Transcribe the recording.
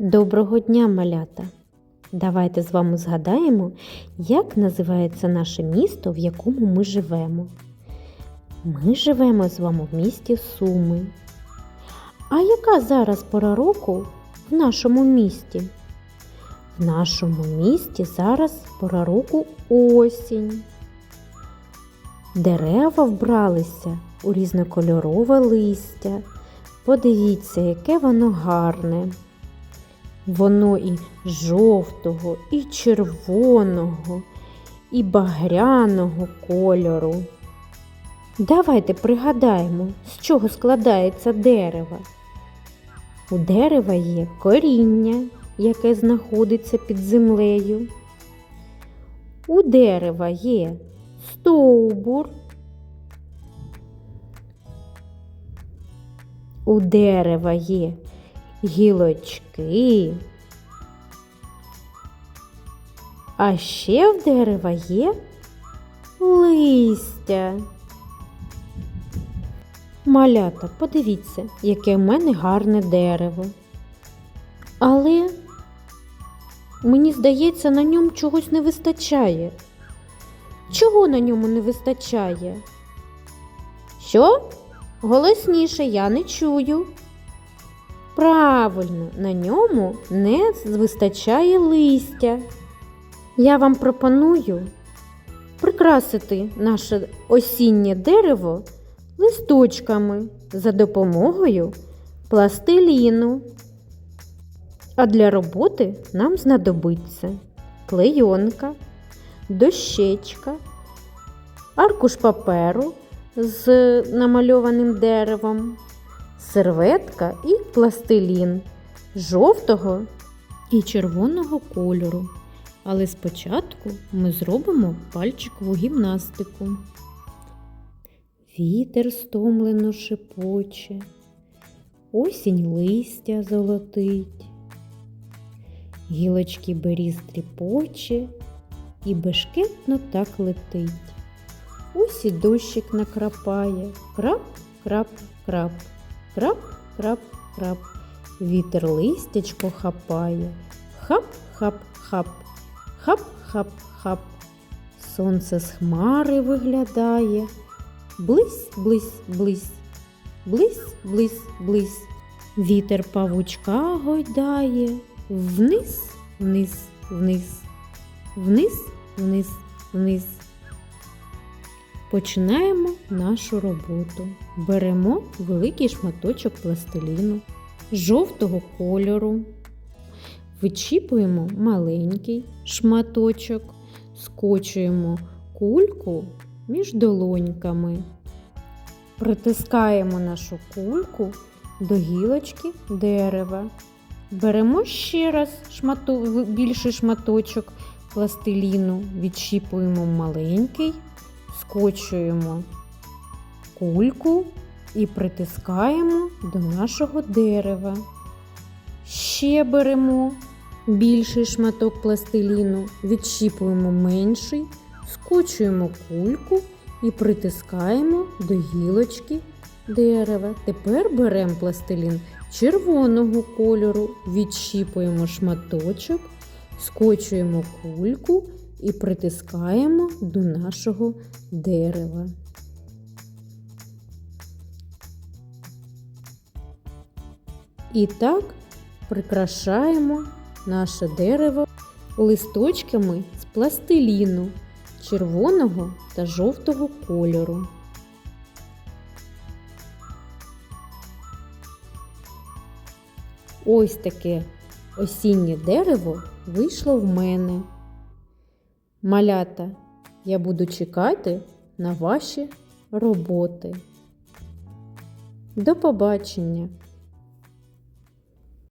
Доброго дня, малята! Давайте з вами згадаємо, як називається наше місто, в якому ми живемо. Ми живемо з вами в місті Суми. А яка зараз пора року в нашому місті? В нашому місті зараз пора року осінь. Дерева вбралися у різнокольорове листя. Подивіться, яке воно гарне. Воно і жовтого, і червоного, і багряного кольору. Давайте пригадаємо, з чого складається дерево. У дерева є коріння, яке знаходиться під землею. У дерева є стовбур. У дерева є гілочки. А ще в дерева є листя. Малята, подивіться, яке в мене гарне дерево. Але мені здається, на ньому чогось не вистачає. Чого на ньому не вистачає? Що? Голосніше я не чую. Правильно, на ньому не вистачає листя. Я вам пропоную прикрасити наше осіннє дерево листочками за допомогою пластиліну. А для роботи нам знадобиться клейонка, дощечка, аркуш паперу з намальованим деревом, серветка і пластилін жовтого і червоного кольору. Але спочатку ми зробимо пальчикову гімнастику. Вітер стомлено шепоче, осінь листя золотить, гілочки беріз тріпоче і бешкетно так летить. Ось і дощик накрапає, крап, крап, крап. Вітер листячко хапає, хап, хап, хап, хап, хап, хап. Сонце з хмари виглядає. Близь, близь, близь, близь, близь, близь. Вітер павучка гойдає, вниз, вниз, вниз, вниз, вниз, вниз. Починаємо нашу роботу. Беремо великий шматочок пластиліну жовтого кольору, вичіпуємо маленький шматочок, скочуємо кульку між долоньками, притискаємо нашу кульку до гілочки дерева. Беремо ще раз шмату, більший шматочок пластиліну, відщіпуємо маленький, скочуємо кульку і притискаємо до нашого дерева. Ще беремо більший шматок пластиліну, відщіпуємо менший, скочуємо кульку і притискаємо до гілочки дерева. Тепер беремо пластилін червоного кольору, відщіпуємо шматочок, скочуємо кульку і притискаємо до нашого дерева. І так прикрашаємо наше дерево листочками з пластиліну червоного та жовтого кольору. Ось таке осіннє дерево вийшло в мене. Малята, я буду чекати на ваші роботи. До побачення!